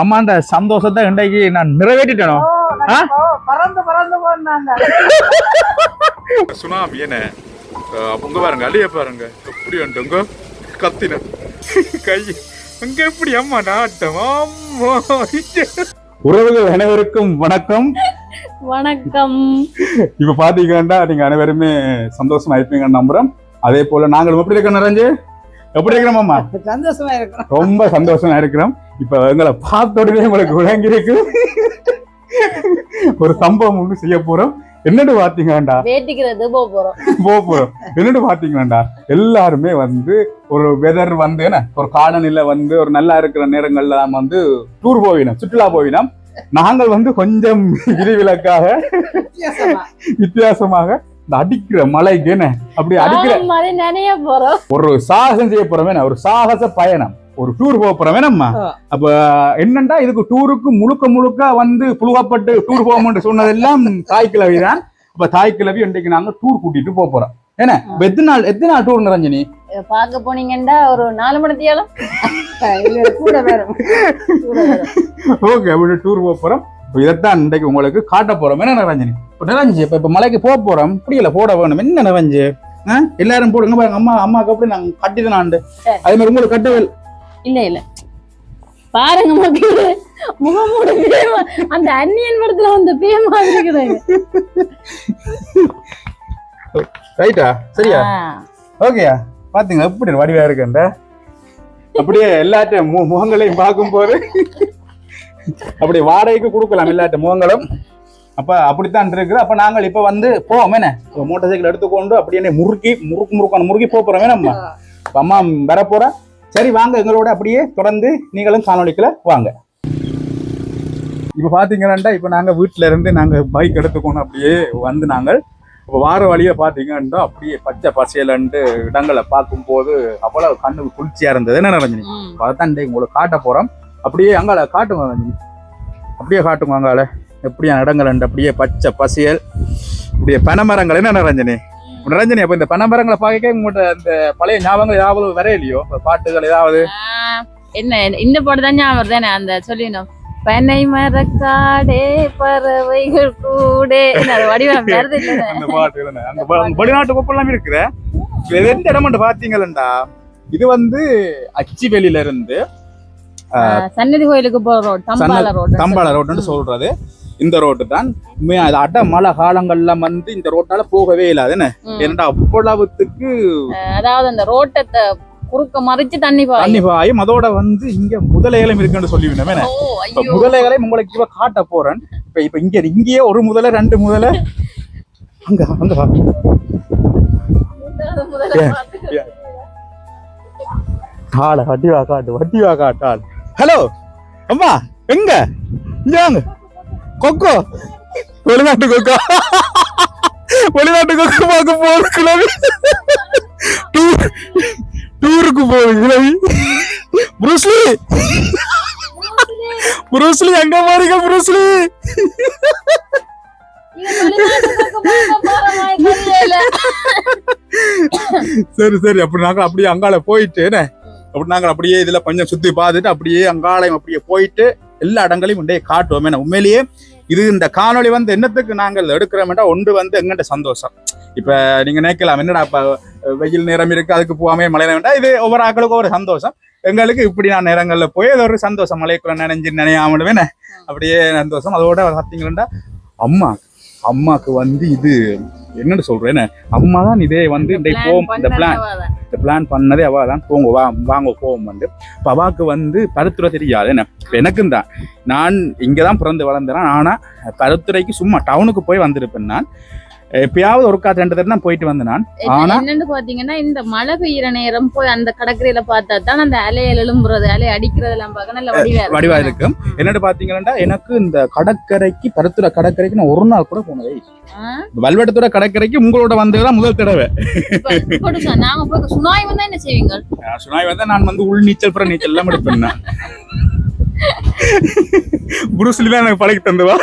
அம்மாண்ட சந்தோஷத்தை இன்றைக்கு நான் நிறைவேற்றிட்டேனோ? ஆ? பறந்து பறந்து போனாங்க. சுனாமி என்ன உங்க பாருங்க அழிய பாருங்க. எப்படி வந்துங்க கத்தின? கை அங்க எப்படி அம்மா நாட்டம்? அம்மா உறவுகள் அனைவருக்கும் வணக்கம். வணக்கம். இப்ப பாத்தீங்கன்னா நீங்க அனைவருமே சந்தோஷமா இருப்பீங்கன்னு நம்புறோம். அதே போல நாங்களும் எப்படி இருக்கோம் நிறைஞ்சு எப்படி இருக்கிறோம் அம்மா? சந்தோஷமா இருக்கிறோம். ரொம்ப சந்தோஷமா இருக்கிறோம். இப்ப எங்களை பார்த்த உடனே உங்களுக்கு விளங்கி இருக்கு ஒரு சம்பவம் ஒண்ணு செய்ய போறோம். என்னன்னு பாத்தீங்களாண்டா? வேட்டிக்கிறது போக போறோம். போக போறோம். என்னன்னு பாத்தீங்களாண்டா? எல்லாருமே வந்து ஒரு வெதர் வந்து என்ன? ஒரு காலநிலை வந்து ஒரு நல்லா இருக்கிற நேரங்கள்ல வந்து டூர் போவினோம் சுற்றுலா போவினோம் நாங்கள் வந்து கொஞ்சம் விதிவிலக்காக வித்தியாசமா. வித்தியாசமாக இந்த அடிக்கிற மலைக்கு என்ன? அப்படி அடிக்கிற ஒரு சாகசம் செய்ய போறோமே. ஒரு சாகச பயணம். ஒரு டூர் போக போறோமே நம்ம. அப்ப என்னண்டா இதுக்கு டூருக்கு முழுக்க முழுக்க வந்து புழுகப்பட்டு டூர் போகணும்னு சொன்னதெல்லாம் தாய் கிழவி தான் அப்ப தாய் கிழவி இன்றைக்கு நாங்க டூர் கூட்டிட்டு போக போறோம். என்ன எத்தனை நாள் எத்தனை நாள் டூர் நிரஞ்சனி? இத பார்க்க போனீங்கன்னா ஒரு நாலு மணி தேலம் இல்ல, கூட வரும் ஓகே அப்படி டூர் போக போறோம். இதைத்தான் இன்றைக்கு உங்களுக்கு காட்ட போறோம். என்ன நிரஞ்சனி? இப்ப நிரஞ்சு இப்ப இப்ப மலைக்கு போக போறோம். புரியல போட வேணும். என்ன நிரஞ்சு? எல்லாரும் போடுங்க பாருங்க அம்மா அம்மாக்கு அப்படி நாங்க கட்டிதான் சரி. அதே மாதிரி உங்களுக்கு கட்டவே இல்ல இல்ல. பாருங்க மக்களே. முகமூட பேமா. அந்த அந்நியன் படத்துல வந்த பேமா இருக்குதுங்க ரைட்டா சரியா? ஓகேயா பாத்தீங்களா? எப்படி வடிவா இருக்குன்ற? அப்படியே எல்லாத்தையும் மு- முகங்களையும் பார்க்கும்போது அப்படி வாடகைக்கு கொடுக்கலாம் எல்லாட்ட முகங்களும். அப்ப அப்படித்தான் இருக்குது. அப்ப நாங்கள் இப்ப வந்து போவோம். என்ன? மோட்டார் சைக்கிள் எடுத்துக்கொண்டு அப்படியே முறுக்கி முறுக்கு முறுக்கான முறுக்கி போறோம். நம்ம இப்ப அம்மா வர போறா? சரி வாங்க. எங்களோட அப்படியே தொடர்ந்து நீங்களும் காணொலிக்குள்ள வாங்க. இப்ப பாத்தீங்கன்னா இப்ப நாங்க வீட்டுல இருந்து நாங்க பைக் எடுத்துக்கணும் அப்படியே வந்து நாங்கள் இப்போ வார வழியை பார்த்தீங்கன்னா அப்படியே பச்சை பசையலன்ட்டு இடங்களை பார்க்கும்போது அவ்வளவு கண்ணுக்கு குளிர்ச்சியா இருந்தது. என்ன ரஞ்சனி? அதான் உங்களுக்கு காட்ட போறோம். அப்படியே அங்கால காட்டுங்க ரஞ்சனி. அப்படியே காட்டுங்க அங்கால எப்படியான இடங்கள் அப்படியே பச்சை பசியல் இப்படியே பனைமரங்கள். என்ன ரஞ்சனி? ரஞ்சனி அப்ப இந்த பனைமரங்களை பார்க்க உங்கள்கிட்ட இந்த பழைய ஞாபகங்கள் ஏதாவது வரையிலையோ? பாட்டுகள் ஏதாவது? என்ன இந்த பாட்டு தான் ஞாபகம் தானே அந்த சொல்லினோம். பனை மரக்காடே பறவைகள் கூட அந்த பாட்டு. அந்த வெளிநாட்டு குப்பெல்லாம் இருக்குது எந்த இடம் பாத்தீங்களா இது வந்து அச்சிவெளியில இருந்து சன்னதி கோயிலுக்கு போற ரோட் தம்பால ரோட் தம்பாள ரோடுன்னு சொல்றது. இந்த ரோட்டு தான். அது அட மழை காலங்கள்ல வந்து இந்த ரோட்டால போகவே இல்லாது என்ன? ஏன்னா அவ்வளவுத்துக்கு அதாவது அந்த ரோட்டத்தை குறுக்க மறிச்சு தண்ணி தண்ணி பாயும். அதோட வந்து இங்க முதலைகளும் இருக்குன்னு சொல்லி ஓ இப்ப ஐயோ. முதலைகளை உங்களுக்கு இப்ப காட்ட போறேன். இப்ப இப்ப இங்க இங்கேயே ஒரு முதலை ரெண்டு முதலை. அங்க அங்க வா. முதல்ல ஏன்? பார்த்துக்க. ஆள வட்டி வா காட்டு வட்டி வா காட்டு ஆள் ஹலோ அம்மா எங்க? இங்க வாங்க. கொக்கோ. வெளிநாட்டு கொக்கோ. வெளிநாட்டு கொக்கோ பார்க்க போகுது கிளவி டூர் டூருக்கு போகுது கிளவி புருஸ்லி புருஸ்லி எங்க புருஸ்லி மாதிரி தெரியல. சரி சரி அப்படி நாங்க அப்படியே அங்கால போயிட்டு என்ன? அப்படி நாங்க அப்படியே இதுல கொஞ்சம் சுத்தி பார்த்துட்டு அப்படியே அங்காலயம் அப்படியே போயிட்டு எல்லா இடங்களையும் உண்டே காட்டுவோம். ஏன்னா உண்மையிலேயே இது இந்த காணொளி வந்து என்னத்துக்கு நாங்கள் எடுக்கிறோம்டா ஒன்று வந்து எங்கிட்ட சந்தோஷம். இப்ப நீங்க நினைக்கலாம் என்னடா இப்ப வெயில் நேரம் இருக்கு அதுக்கு போகாமே மழை வேண்டாம் இது ஒவ்வொரு ஆக்களுக்கும் ஒரு சந்தோஷம். எங்களுக்கு இப்படி நான் நேரங்கள்ல போய் அது ஒரு சந்தோஷம் மலைக்குள்ள நினைஞ்சு நினையாமலுமே அப்படியே சந்தோஷம். அதோட பார்த்தீங்கன்னா அம்மா அம்மாக்கு வந்து இது என்னன்னு சொல்றேன்? அம்மா தான் இதே வந்து இந்த போம் இந்த பிளான். இந்த பிளான் பண்ணதே அவ தான் போங்க வா வாங்க போவோம் வந்து. இப்போ அவாக்கு வந்து பருத்துறை தெரியாது என்ன? இப்ப எனக்கும் தான். நான் இங்கே தான் பிறந்து வளர்ந்தேன். ஆனால் பருத்துறைக்கு சும்மா டவுனுக்கு போய் வந்திருப்பேன் நான். எப்பயாவது ஒரு காத்து ரெண்டு தடவை தான் போயிட்டு வந்தேன் நான் ஆனா- என்னன்னு பாத்தீங்கன்னா இந்த மழை பெய்யற நேரம் போய் அந்த கடற்கரையில பார்த்தா தான் அந்த அலையில எழும்புறது அலை அடிக்கிறது எல்லாம் பார்க்க நல்ல வடிவா இருக்கும். வடிவா இருக்கும் என்னட்டு பாத்தீங்கன்னா எனக்கு இந்த கடற்கரைக்கு பருத்துறை கடற்கரைக்கு நான் ஒரு நாள் கூட போனதே? வல்வெட்டத்துறை கடற்கரைக்கு உங்களோட வந்ததுதான் முதல் தடவை. நாங்க போய் சுனாய் வந்தா என்ன செய்வீங்க சுனாய் வந்து நான் வந்து உள் நீச்சல் புற நீச்சல் எல்லாம் எடுப்பேன். புருஸ்லி தான் எனக்கு பழகி தந்துவா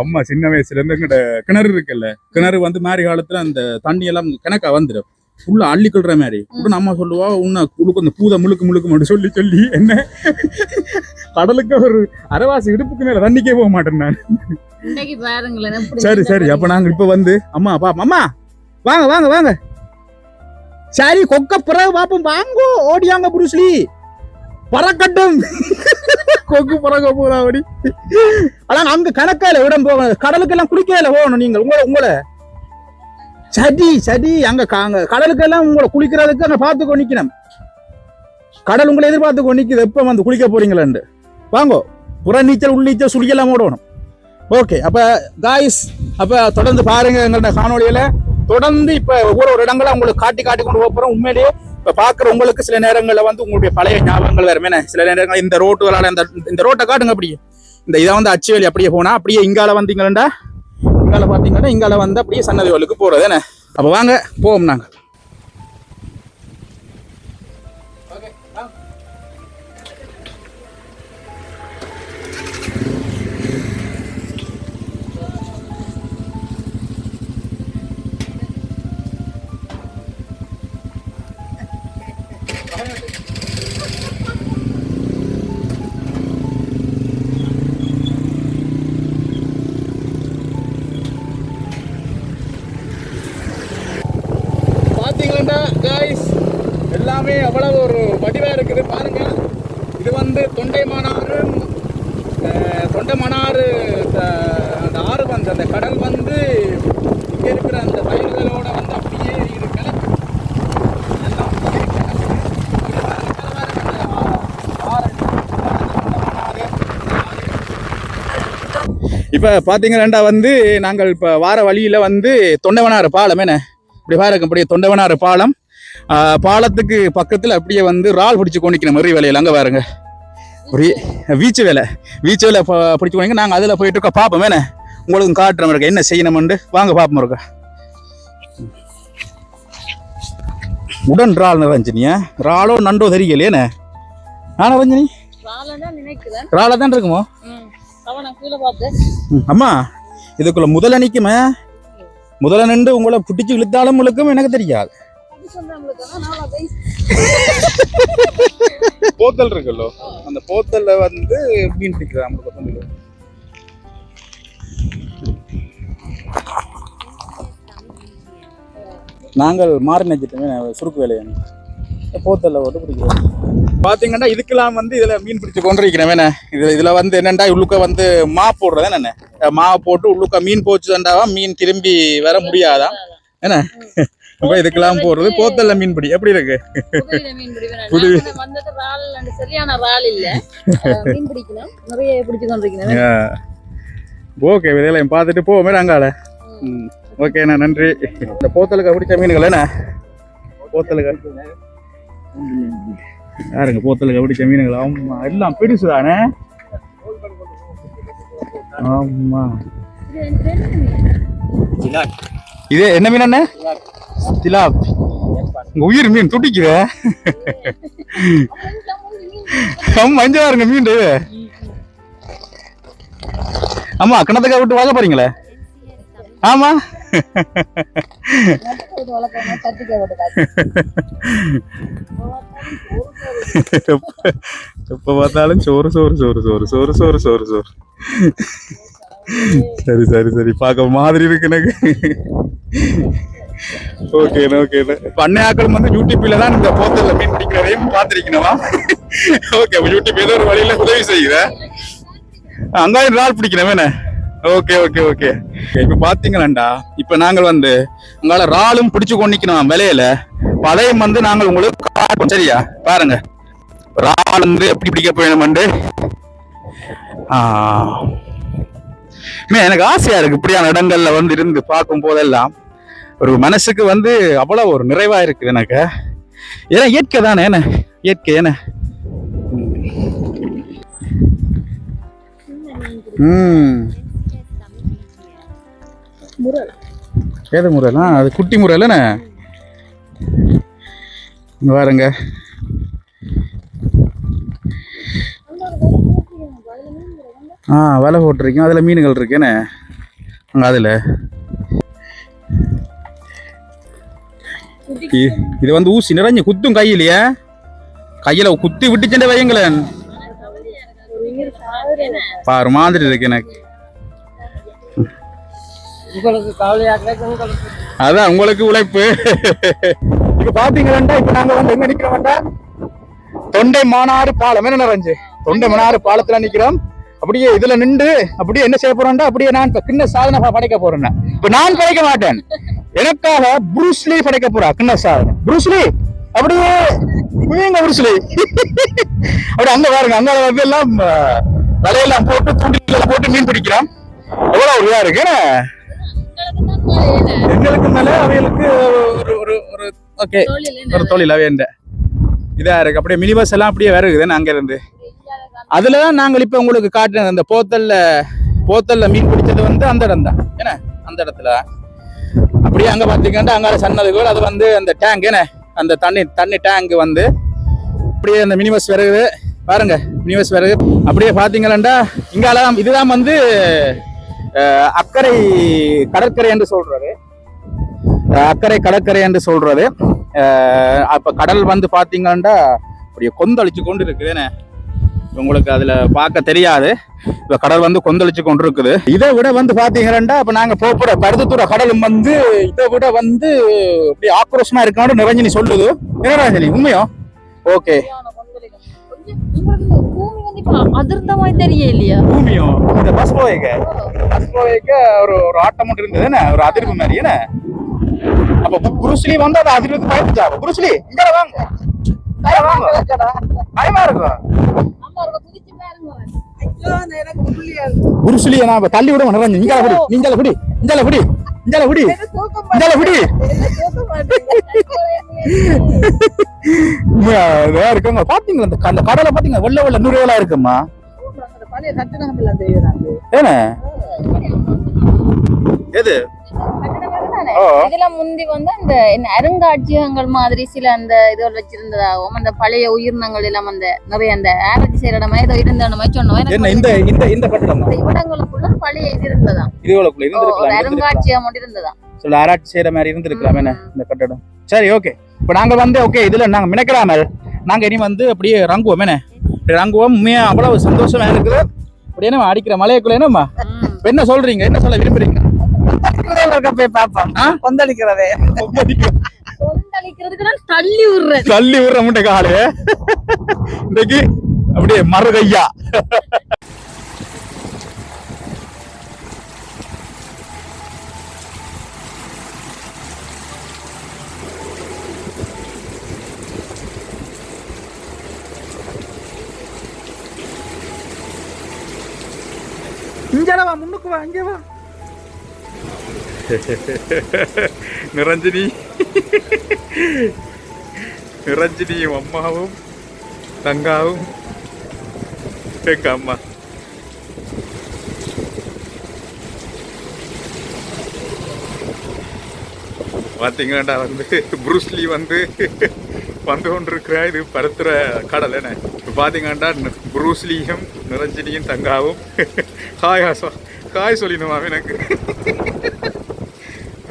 அம்மா சின்ன வயசுல இருந்து கிணறு இருக்குல்ல கிணறு வந்து மாரி காலத்துல அந்த தண்ணி எல்லாம் கிணக்கா வந்துடும் ஃபுல்லா அள்ளிக்கொள்ற மாதிரி உடனே அம்மா சொல்லுவா உன்னை உழுக்கு அந்த பூத முழுக்கு முழுக்கு மட்டும் சொல்லி சொல்லி என்ன? கடலுக்கு ஒரு அரைவாசி இடுப்புக்கு மேல தண்ணிக்கே போக மாட்டேன் நான். சரி சரி அப்ப நாங்க இப்ப வந்து அம்மா பாப்பா அம்மா வாங்க வாங்க வாங்க. சரி கொக்க பிறகு பாப்போம். வாங்கோ ஓடியாங்க புருஸ்லி. பறக்கட்டும். கொக்கு பறக்க போறா அப்படி. ஆனா அங்க கணக்கால விடம் போக கடலுக்கெல்லாம் குளிக்கல போகணும் நீங்க உங்களை உங்களை. சரி சரி அங்க காங்க அங்க கடலுக்கெல்லாம் உங்களை குளிக்கிறதுக்கு அங்க பார்த்து நிக்கணும். கடல் உங்களை எதிர்பார்த்து நிக்குது. எப்ப வந்து குளிக்க போறீங்களான்னு வாங்கோ. புற நீச்சல் உள் நீச்சல் சுழியெல்லாம் ஓடணும். ஓகே அப்ப காய்ஸ் அப்ப தொடர்ந்து பாருங்க எங்களோட காணொளியில. தொடர்ந்து இப்ப ஒவ்வொரு ஒரு உங்களுக்கு காட்டி காட்டி கொண்டு போகிறோம் போறோம். உண்மையிலேயே இப்ப பாக்குற உங்களுக்கு சில நேரங்கள்ல வந்து உங்களுடைய பழைய ஞாபகங்கள் வேற என்ன? சில நேரங்கள் இந்த ரோட்டுகளால இந்த இந்த ரோட்டை காட்டுங்க அப்படியே. இந்த இதை வந்து அச்சுவேலி அப்படியே போனா அப்படியே இங்கால வந்தீங்கன்னா இங்கால பாத்தீங்கன்னா இங்கால வந்து அப்படியே சன்னதி வலுக்கு போறது என்ன? அப்ப வாங்க போவோம் நாங்க. எல்லாமே அவ்வளவு ஒரு வடிவாக இருக்குது. பாருங்க. இது வந்து தொண்டைமானாறு தொண்டைமானாறு அந்த ஆறு வந்து அந்த கடல் வந்து இங்கே இருக்கிற அந்த வயல்களோட வந்து அப்படியே இது கலக்கு எல்லாம் அப்படியே வந்து நாங்கள் இப்போ வார வழியில் வந்து தொண்டைவனாறு பாலம் என்ன? இப்படி பாருங்க அப்படியே தொண்டவனாறு பாலம். பாலத்துக்கு பக்கத்துல அப்படியே வந்து ரால் பிடிச்சு கொண்டிக்கிற மறி வேலையில அங்க பாருங்க. ஒரு வீச்சு வேலை. வீச்சு வேலை பிடிச்சு கொண்டிங்க நாங்க அதுல போயிட்டு இருக்கோம். பாப்போம் என்ன? உங்களுக்கு காட்டுறோம் இருக்க? என்ன செய்யணும்னு வாங்க பாப்போம் இருக்க உடன் ரால் ரஞ்சனியா ராலோ நண்டோ தெரியலையேண்ணே ஆனா நினைக்கிறேன் ராலா தான் இருக்குமோ? அம்மா இதுக்குள்ள முதல்ல நிக்குமே முதல்ல நின்று உங்களை பிடிச்சு இழுத்தாலும் இழுக்கும் எனக்கு தெரியாது. போத்தல் இருக்குல்லோ? அந்த போத்தல்ல வந்து மீன் பிடிக்கிறது நம்மளுக்கு வந்து நாங்கள் மாறி நினைச்சிட்டோமே சுருக்கு வேலையை போத்தல்ல போட்டு பிடிக்கிறோம். பாத்தீங்கன்னா இதுக்கெல்லாம் வந்து இதுல மீன் பிடிச்சு கொண்டிருக்கிறேன் வேணே இதுல இதுல வந்து என்னண்டா உள்ளுக்க வந்து மா போடுறது என்ன மா போட்டு உள்ளுக்க மீன் போச்சுதாண்டாவா மீன் திரும்பி வர முடியாதா என்ன அப்ப இதுக்கெல்லாம் போடுறது போத்தல்ல மீன் பிடி எப்படி இருக்கு? புது- சரியான ரால் இல்ல. மீன் பிடிக்கணும். நிறைய பிடிச்சு கொண்டிருக்கிறேன். ஓகே இதெல்லாம் பார்த்துட்டு போவோமே அங்கால ஓகேண்ணா நன்றி. இந்த போத்தலுக்கு பிடிச்ச மீன்கள் என்ன? போத்தலுக்கு. யாருங்க போத்தலுக்கு பிடிச்ச மீன்கள்? ஆமா எல்லாம் பெருசு தானே ஆமா இது என்ன மீன் அண்ணே? திலாப் உங்க உயிர் மீன் துடிக்குது. மஞ்சள் இருங்க மீன் ஆமா கிணத்துக்கா விட்டு வாங்க போறீங்களே? ஆமா. எப்ப பார்த்தாலும் சோறு சோறு சோறு சோறு சோறு சோறு சோறு சோறு. சரி சரி சரி பார்க்க மாதிரி இருக்கு எனக்கு. ஓகேண்ணா ஓகேண்ணா இப்போ அன்னையாக்கள் வந்து யூடியூப்ல தான் இந்த போத்தல்ல மீன் பிடிக்கிறதையும் பார்த்துருக்கணுமா ஓகே யூடியூப் ஏதோ ஒரு வழியில உதவி செய்யுத அங்காயிரம் இறால் பிடிக்கணுமே ஓகே ஓகே ஓகே இப்ப பாத்தீங்களாண்டா? இப்ப நாங்கள் வந்து அங்கால இறாலும் பிடிச்சு கொண்டிக்கணும் விலையில. பழையம் வந்து நாங்கள் உங்களுக்கு காட்டுவோம் சரியா? பாருங்க. இறால் வந்து எப்படி பிடிக்க போயணும்ண்டு எனக்கு ஆசையா இருக்கு. இப்படியான இடங்கள்ல வந்து இருந்து பார்க்கும் போதெல்லாம். ஒரு மனசுக்கு வந்து அவ்வளோ ஒரு நிறைவாக இருக்குது எனக்கு. ஏன்னா இயற்கை தானே என்ன? இயற்கை என்ன? ம். முரல்? ஏது முறைனா அது குட்டி முறை இல்லைண்ணே இங்க பாருங்க. ஆ வலை போட்டிருக்கேன் அதில் மீன்கள் இருக்கேண்ணே அங்கே அதில். இது வந்து ஊசி நிறைஞ்சு குத்தும் கையிலையே கையில குத்தி விட்டுச்சுட்டு வையுங்களேன் பாரு மாதிரி இருக்கு எனக்கு உங்களுக்கு கவலையாக உங்களுக்கு அதான் உங்களுக்கு உழைப்பு இப்ப பாத்தீங்கன்னா இப்ப நாங்க வந்து எங்க நிக்கிறோம்டா தொண்டை மானாறு பாலம் என்ன நிறைஞ்சு தொண்டை மானாறு பாலத்துல நிக்கிறோம் அப்படியே இதுல நின்று அப்படியே என்ன செய்ய போறோம்டா அப்படியே நான் இப்ப கிண்ண சாதனை படைக்க போறேன் இப்ப நான் படைக்க மாட்டேன் எனக்காக புரூஸ்லி படைக்க போறா. கிண்ண சார். புரூஸ்லி அப்படியே புரியுங்க புரூஸ்லி அப்படி அங்க பாருங்க அங்க எல்லாம் வலையெல்லாம் போட்டு தூண்டில போட்டு மீன் பிடிக்கிறான். எவ்வளவு ஒரு இதா இருக்கு என்ன? எங்களுக்கு மேல அவைகளுக்கு ஒரு ஒரு ஒரு ஓகே ஒரு தொழில் அவையண்ட இதா இருக்கு. அப்படியே மினி பஸ் எல்லாம் அப்படியே வருகுது அங்க இருந்து. அதுல தான் நாங்கள் இப்ப உங்களுக்கு காட்டுறது அந்த போத்தல்ல போத்தல்ல மீன் பிடிச்சது வந்து அந்த இடம் தான் என்ன? அந்த இடத்துல. அப்படியே அங்கே பார்த்தீங்கன்னா அங்கே சன்னது கூட அது வந்து அந்த டேங்க் என்ன? அந்த தண்ணி தண்ணி டேங்க் வந்து அப்படியே அந்த மினிமஸ் விறகு பாருங்க மினிமஸ் விறகு அப்படியே பார்த்தீங்களா இங்கால இதுதான் வந்து அக்கறை கடற்கரை என்று சொல்றது. அக்கறை கடற்கரை என்று சொல்றது. அப்போ கடல் வந்து பார்த்தீங்கன்னா அப்படியே கொந்தளிச்சு கொண்டு இருக்குது என்ன? உங்களுக்கு அதில் பார்க்க தெரியாது. இப்போ கடல் வந்து கொந்தளிச்சு கொண்டு இருக்குது இதை விட வந்து பாத்தீங்கன்னா இப்ப நாங்கள் போற பருத்தத்துற கடலும் வந்து இதை விட வந்து இப்படி ஆக்ரோஷமா இருக்கான்னு நிரஞ்சனி சொல்லுது. என்னடா உண்மையோ? ஓகே. அதிர்ந்த மாதிரி தெரியலையா பூமியும் இந்த பஸ் போய்க்க பஸ் போய்க்க ஒரு ஒரு ஆட்டம் மட்டும் இருந்தது என்ன? ஒரு அதிர்வு மாதிரி என்ன? அப்போ பு- வந்து அதை அதிர்வுக்கு பயந்துச்சா? புருஸ்லி இங்க வாங்க. பயமா இருக்கும் நான் தள்ளி விட நிறைஞ்சு நீங்கள குடி நீங்கள குடி இஞ்சால குடி இஞ்சால குடி இஞ்சால குடி. இருக்குங்க பாத்தீங்களா அந்த அந்த கடலை பாத்தீங்க வெள்ள வெள்ள நுரையெல்லாம் இருக்குமா? ஏன எது? ஓ. இதுல முந்தி வந்து அந்த என்ன அருங்காட்சியகங்கள் மாதிரி சில அந்த இதுகள் வச்சிருந்ததாகவும் அந்த பழைய உயிரினங்கள் எல்லாம் அந்த நிறைய அந்த ஆராய்ச்சி செய்யற இடமா ஏதோ இருந்த இடமா சொன்னோம். இந்த இந்த இந்த கட்டடம் இந்த இவ்விடங்களுக்குள்ள பழைய இது இருந்ததாம். இதுகளுக்குள்ள இருந்திருக்கலாம். அருங்காட்சியகம் மட்டும் இருந்ததாம். சில ஆராய்ச்சி செய்யற மாதிரி இருந்திருக்கலாம் என்ன இந்த கட்டடம். சரி ஓகே இப்ப நாங்க வந்து ஓகே இதுல நாங்க மினக்கிறாமல் நாங்க இனி வந்து அப்படியே ரங்குவோம் என்ன? இப்படி ரங்குவோம் உண்மையா அவ்வளவு சந்தோஷமா இருக்குது. அப்படியே நம்ம அடிக்கிற மலையக்குள்ள என்னம்மா? என்ன சொல்றீங்க? என்ன சொல்ல விரும்புறீங்க? போய் பார்ப்போம். ஆ? கொந்தளிக்கிறதே. தள்ளி விடுறேன் தள்ளி விடுற முட்டை காலு. இன்னைக்கு அப்படியே மறுகையா. இங்க வா முன்னுக்கு வா இங்க வா. நிரஞ்சினி. நிரஞ்சினியும் அம்மாவும் தங்காவும். எங்க அம்மா. பாத்தீங்கன்னா வந்து புருஸ்லி வந்து வந்து கொண்டிருக்கிற இது படுத்துற கடல் என்ன? இப்ப பாத்தீங்கன்னா புரூஸ்லியும் நிரஞ்சனியும் தங்காவும். ஹாய் ஹாசா ஹாய் சொல்லிடுமா எனக்கு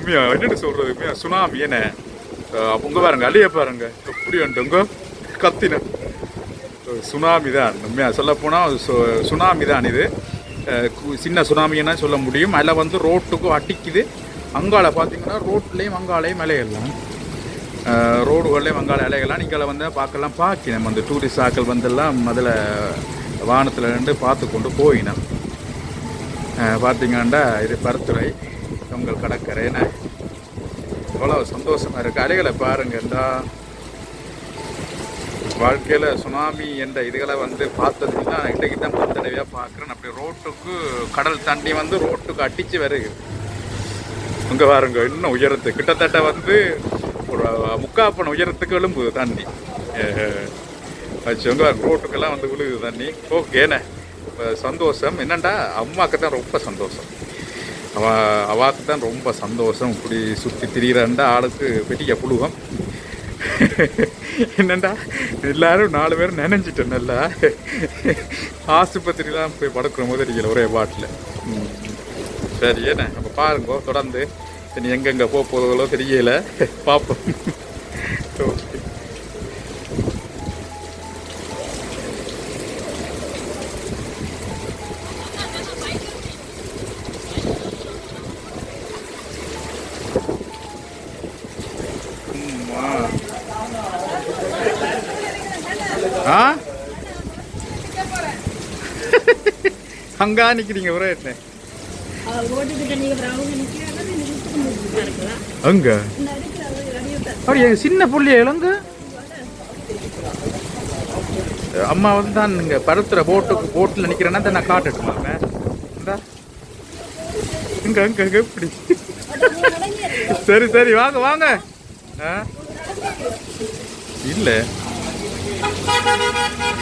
உண்மையா? என்னென்னு சொல்கிறது உண்மையா? சுனாமி என்ன? அவங்க உங்க பாருங்க அழிய பாருங்க. எப்படி வந்துங்க கத்தின. சுனாமி தான். உண்மையா சொல்லப்போனால் சுனாமி தான் இது. சின்ன சுனாமின்னா சொல்ல முடியும்? அதில் வந்து ரோட்டுக்கும் அடிக்குது. அங்காள பார்த்தீங்கன்னா ரோட்லேயும் அங்காலையும் இலையெல்லாம் ரோடுகள்லேயும் அங்கால இலைகள்லாம் நீங்கள் வந்து பார்க்கலாம். பார்க்கினோம் அந்த டூரிஸ்ட் ஆக்கள் வந்தெல்லாம் அதில் வானத்தில் நின்று பார்த்து கொண்டு போயினோம். பார்த்தீங்கன்னா இது பருத்துறை உங்கள் கடற்கரை எவ்வளோ சந்தோஷமாக இருக்குது அலைகளை பாருங்கள் இந்த. வாழ்க்கையில் சுனாமி என்ற இதுகளை வந்து பார்த்ததுன்னா இன்றைக்கு தான் பத்து தடவையாக பார்க்குறேன். அப்படி ரோட்டுக்கு கடல் தண்ணி வந்து ரோட்டுக்கு அடித்து வருது. அங்கே பாருங்க இன்னும் உயரத்து கிட்டத்தட்ட வந்து ஒரு முக்காப்பன உயரத்துக்கு எழும்புது தண்ணி. வச்சுங்க ரோட்டுக்கெல்லாம் வந்து விழுகுது தண்ணி. ஓகேண்ணே சந்தோஷம். என்னண்டா? அம்மாவுக்கு தான் ரொம்ப சந்தோஷம். அவ அவாக்கு தான் ரொம்ப சந்தோஷம். இப்படி சுற்றி திரியிறாண்டா ஆளுக்கு பெரிய புழுகம். என்னண்டா? எல்லாரும் நாலு பேரும் நினைஞ்சிட்டோம் நல்லா. ஆஸ்பத்திரிலாம் போய் படுக்கிற போது தெரியல ஒரே பாட்டில். சரி என்ன? அப்போ பாருங்க தொடர்ந்து. நீ எங்கெங்கே போக போகிறதோ தெரியல. பார்ப்போம் அங்கா நிக்கிறீங்க ஒரே இடத்துல. அங்க அப்படியே சின்ன புள்ளிய இழந்து? அம்மா வந்து தான் இங்க பருத்துற போட்டுக்கு போட்டில் நிக்கிறேன்னா தான் நான் காட்டுட்டுமா? இந்தா. இங்க அங்க அங்க எப்படி சரி சரி வாங்க வாங்க. ஆ? இல்லை.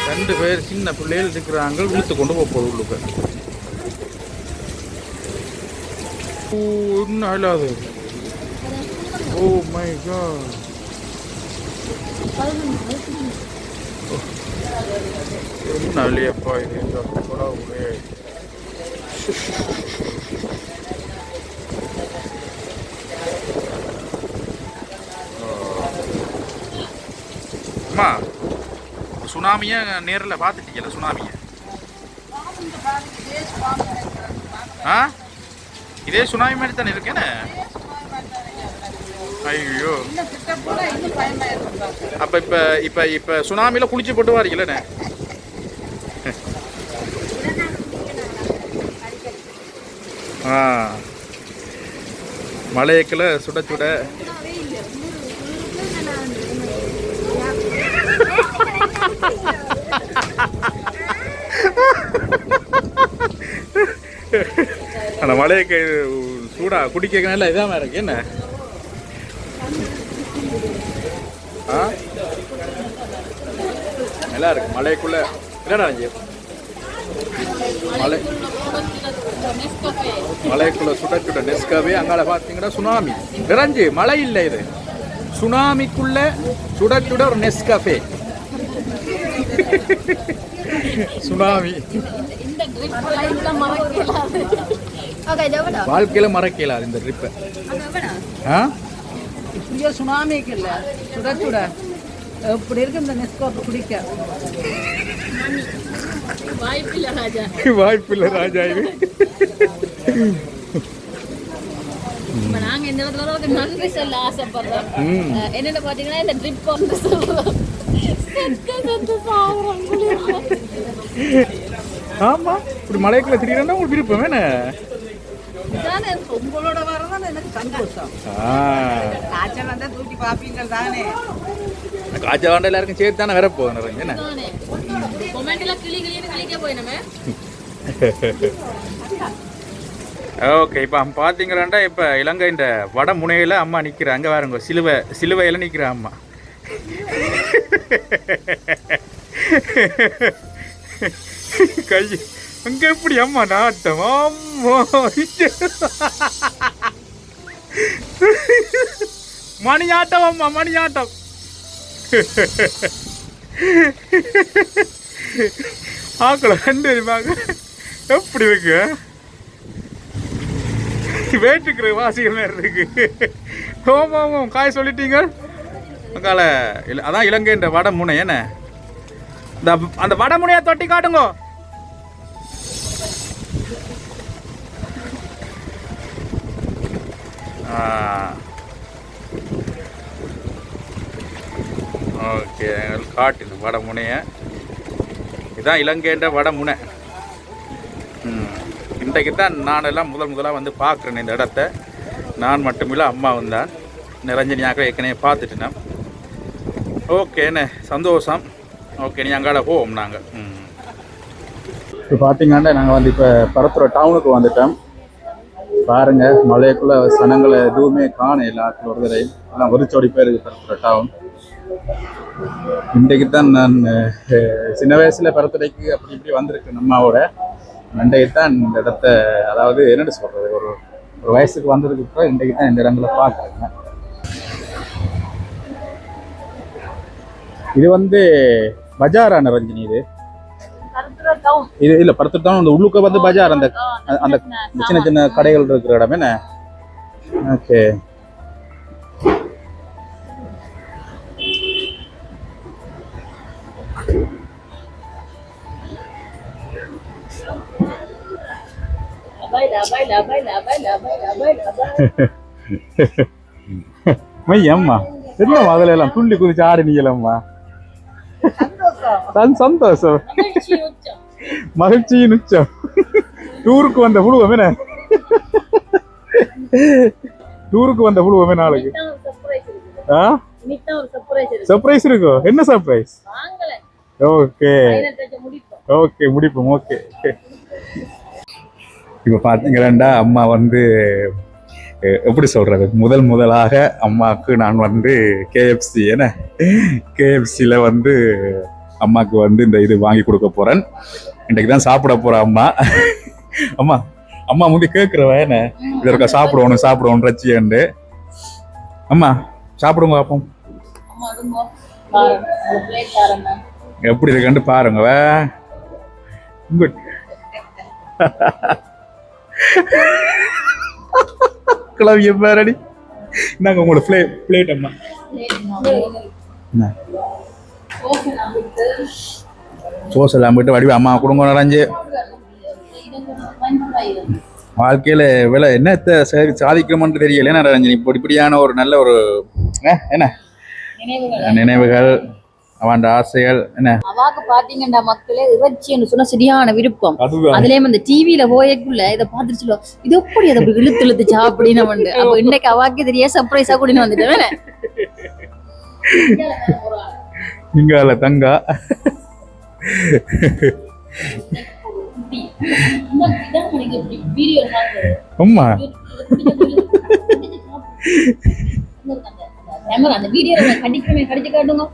ரெண்டு பேர் சின்ன பிள்ளைகள் இருக்கிறாங்க இழுத்து கொண்டு போக போகுது உள்ளுக்கு. ஓ இன்னும் அழாது ஓ மை காட். என்ன அழியப்பா இது? இந்த கூட ஒரே அம்மா. சுனாமியை நேரில் பார்த்துட்டீங்கல்ல சுனாமியை? ஆ? இதே சுனாமி மாதிரி தானே இருக்கேன்னு ஐயோ. அப்போ இப்போ இப்போ இப்போ சுனாமியில் குளிச்சு போட்டு வாரீங்களே ஆ. மலையக்கில் சுட சுட அந்த மலையக்கு சூடா குடிக்க நல்லா இதான் இருக்கு. என்ன? ஆ? நல்லா இருக்கு மலைக்குள்ள. என்னடா இங்க மலை மலைக்குள்ள சுட சுட நெஸ்காவே அங்கால பார்த்தீங்கன்னா சுனாமி. நிறைஞ்சு மழை இல்லை இது. சுனாமிக்குள்ள சுட சுட ஒரு நெஸ்காஃபே சுனாமி. இந்த ட்ரிப் லைன்ல மறக்கலாது ஓகே ஜவடா வாழ்க்கையில மறக்கல இந்த ட்ரிப்பை இப்படியே சுனாமிக்கு இல்ல சுட சுட. இப்படி இருக்கு இந்த நெஸ்கோப் குடிக்க? வாய்ப்பில்லை ராஜா வாய்ப்பில்லை ராஜா இது நாங்க இந்த இடத்துல நன்றி சொல்ல ஆசைப்படுறோம். என்னன்னு பாத்தீங்கன்னா இந்த ட்ரிப் வந்து சொல்றோம் ஆமா இப்படி மலைக்குள்ள திடீர்னு உங்களுக்கு விருப்பம் இதானே உங்களோட வரதான் எனக்கு சந்தோஷம். காய்ச்சல் வந்தா தூக்கி பாப்பீங்க தானே. காய்ச்சல் வாண்ட எல்லாருக்கும் சேர்த்து தானே நிறைய என்ன? ஓகே இப்போ பார்த்தீங்களாண்டா இப்போ இலங்கைன்ற வட முனையில் அம்மா நிற்கிறா அங்கே பாருங்க சிலுவை சிலுவையில் நிற்கிறா அம்மா. கை அங்கே எப்படி அம்மா நாட்டம் அம்மா மணி ஆட்டம் அம்மா மணி ஆட்டம் ஆக்களை கண்டு எப்படி இருக்கு? வேட்டுக்கிற வாசிகள் இருக்கு. ஓமாம் ஓம் ஓம். காய் சொல்லிட்டீங்க? அக்கால இல்ல அதான் இலங்கைன்ற வடமுனை என்ன? இந்த அந்த வடமுனையை தொட்டி காட்டுங்க. ஓகே காட்டுது வடமுனையை இதான் இலங்கைன்ற வடமுனை இன்றைக்கு தான் நான் எல்லாம் முதல் முதலாக வந்து பார்க்குறேன் இந்த இடத்த. நான் மட்டுமில்லை அம்மா தான். நிரஞ்சனியாக ஏற்கனவே பார்த்துட்டு நான் ஓகேண்ணே சந்தோஷம். ஓகே நீ அங்காட போவோம் நாங்கள் ம். இப்போ பார்த்தீங்கன்னா நாங்கள் வந்து இப்போ பரப்புற டவுனுக்கு வந்துட்டோம். பாருங்கள் மலைக்குள்ளே சனங்களை எதுவுமே காண எல்லாத்துல ஒரு தடவை. எல்லாம் ஒரு சோடி பேருக்கு பரப்புற டவுன் இன்றைக்கு தான் நான் சின்ன வயசில் பரத்துடைக்கு அப்படி இப்படி வந்திருக்கேன் அம்மாவோட இன்றைக்கு தான் இந்த இடத்த அதாவது என்னென்னு சொல்கிறது ஒரு ஒரு வயசுக்கு வந்ததுக்கு அப்புறம் இன்றைக்கு தான் இந்த இடங்களை பார்க்குறேங்க. இது வந்து பஜாரான ரஞ்சினி இது. இது இல்லை பருத்தூர் டவுன் அந்த உள்ளுக்க வந்து பஜார் அந்த அந்த சின்ன சின்ன கடைகள் இருக்கிற இடம் என்ன? ஓகே. மையம்மா என்ன முதல்ல எல்லாம் துள்ளி குதிச்சு ஆடினீங்களம்மா சந் சந்தோஷம். மகிழ்ச்சியின் உச்சம். டூருக்கு வந்த புழுவம் என்ன? டூருக்கு வந்த புழுவம் நாளைக்கு தான். ஆ? தான். சர்ப்ரைஸ் இருக்கோ? என்ன சர்ப்ரைஸ். ஓகே. ஓகே முடிப்போம் ஓகே. இப்போ பார்த்தீங்களா அம்மா வந்து எப்படி சொல்றது? முதல் முதலாக அம்மாவுக்கு நான் வந்து கேஎஃப்சி என்ன? கேஎஃப்சியில் வந்து அம்மாவுக்கு வந்து இந்த இது வாங்கி கொடுக்க போறேன். இன்றைக்கு தான் சாப்பிட போற அம்மா. அம்மா அம்மா முந்தி கேட்குறவ என்ன? இது இருக்கா சாப்பிடுவோம் சாப்பிடுவோம் ரச்சியண்டு. அம்மா சாப்பிடுங்க பாருங்க. எப்படி இருக்குன்னு பாருங்க குட் கிளவிய பாரடி. நாங்க உங்களோட பிளே பிளேட் அம்மா என்ன? ஓகே, நான் விட்டு. சோஸ் எல்லாம் போயிட்டு வடிவ அம்மா குடும்பம் நிறைஞ்சு வாழ்க்கையில விலை என்னத்தை சரி சாதிக்கணும்னு தெரியல. என்ன ரஞ்சனி இப்படி இப்படியான ஒரு நல்ல ஒரு என்ன நினைவுகள். அவன் ஆசைகள் என்ன? அவாக்கு பாத்தீங்கன்னா மக்களே இறைச்சின்னு சொன்னா சரியான விருப்பம். அதுலயும் அந்த டிவில போயக்குள்ள இதை பார்த்துட்டு சொல்லுவோம் இது எப்படி அதை அப்படி இழுத்து இழுத்து சாப்பிடின்னு வந்து அப்ப இன்னைக்கு அவாக்கே தெரிய சர்ப்ரைஸா கூட்டின்னு வந்துட்டேன் இங்கால தங்கா. அம்மா அந்த வீடியோ கடிக்கவே கடிச்சு காட்டுங்க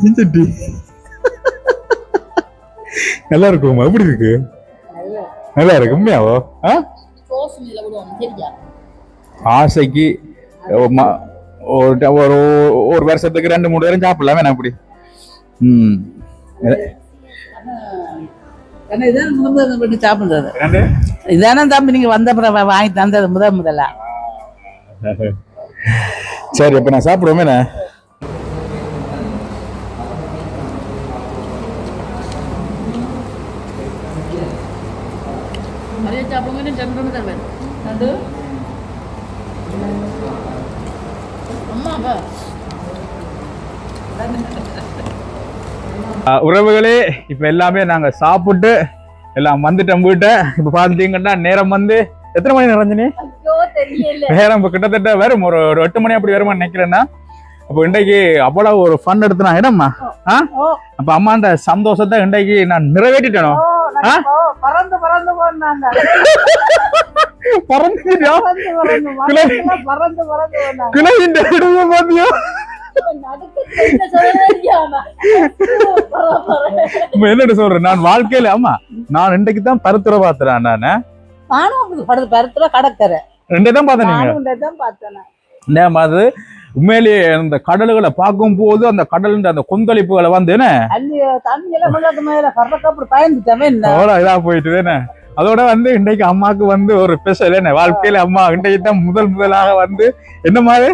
இந்தடி. நல்லா இருக்குமா எப்படி இருக்கு நல்லா இருக்கு உண்மையாவோ ஆசைக்கு ஒரு ஒரு ஒரு வருஷத்துக்கு ரெண்டு மூணு பேரும் சாப்பிடலாம் வேணாம் அப்படி ம். இதான் தம்பி நீங்க வந்த பிறகு வாங்கி தந்தது முதல் முதலா. சரி அப்ப நான் சாப்பிடுவோமே சாப்பிடுங்க ரெண்டு தருவேன் நண்டு அம்மாவா ஆ, உறவுகளே இப்ப எல்லாமே நாங்க சாப்பிட்டு எல்லாம் வந்துட்டோம் வீட்டை. இப்ப பாத்தீங்கன்னா நேரம் வந்து எத்தனை மணி நிறஞ்சினி நேரம் இப்ப கிட்டத்தட்ட வரும் ஒரு ஒரு எட்டு மணி அப்படி வருமான்னு நினைக்கிறேன்னா அப்போ இன்றைக்கு அவ்வளவு ஒரு ஃபன் எடுத்து நான் இடம்மா ஆ? அப்ப அம்மாண்ட சந்தோஷத்தை இன்றைக்கு நான் நிறைவேற்றிட்டேனோ? ஆ? பறந்து பறந்து போனாங்க. பறந்துட்டியா பறந்து பறந்து மரத்துல பறந்து பறந்து போனாங்க கிளை இந்த இடமே பாத்தியா என்னட்டு சொல்றேன் நான் வாழ்க்கையில ஆமா நான் இன்றைக்கு தான் பருத்துற பாத்துறேன் நானு? நானும் பருத்துல கடற்கரை. ரெண்டே தான் பார்த்தேன் நீங்க. இதை தான் பார்த்தேன் நேம் அது உண்மையிலேயே அந்த கடல்களை பார்க்கும் போது அந்த கடல் அந்த கொந்தளிப்புகளை வந்து என்ன? அவ்வளோ இதா போயிட்டு அதோட வந்து இன்றைக்கு அம்மாவுக்கு வந்து ஒரு ஸ்பெஷல் என்ன வாழ்க்கையில அம்மா இன்றைக்கு தான் முதல் முதலாக வந்து என்ன மாதிரி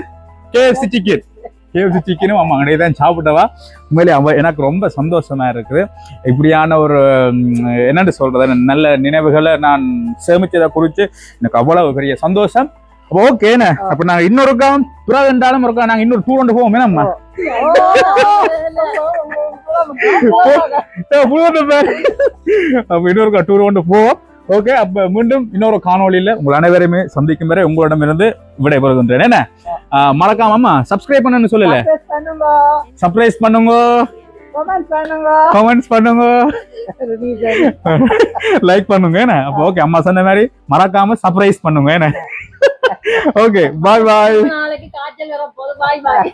கேஎஃப்சி சிக்கன் கேஎஃப்சி சிக்கனும் அம்மா இன்றைக்கு தான் சாப்பிட்டவா உண்மையிலே அவ எனக்கு ரொம்ப சந்தோஷமா இருக்குது இப்படியான ஒரு என்னென்னு என்னன்னு சொல்றது நல்ல நினைவுகளை நான் சேமிச்சதை குறித்து எனக்கு அவ்வளவு பெரிய சந்தோஷம் அப்போ ஓகேண்ணே அப்ப நாங்க இன்னொருக்கா புறா ரெண்டாலும் இருக்கா நாங்க இன்னொரு டூர் கொண்டு போவோம் என்னம்மா அப்ப இன்னொரு டூர் கொண்டு போவோம் ஓகே அப்ப மீண்டும் இன்னொரு காணொளியில உங்கள் அனைவரையுமே சந்திக்கும் வரை உங்களிடமிருந்து விடைபெறுகின்றேன். என்ன? மறக்காம சப்ஸ்கிரைப் பண்ணணும்னு சொல்லல. சர்ப்ரைஸ் பண்ணுங்க. கமெண்ட்ஸ் பண்ணுங்க. லைக் பண்ணுங்க. என்ன? அப்போ ஓகே அம்மா சொன்ன மாதிரி மறக்காம சர்ப்ரைஸ் பண்ணுங்க என்ன? ஓகே பாய் பாய் நாளைக்கு காய்ச்சல் வர போது பாய் பாய்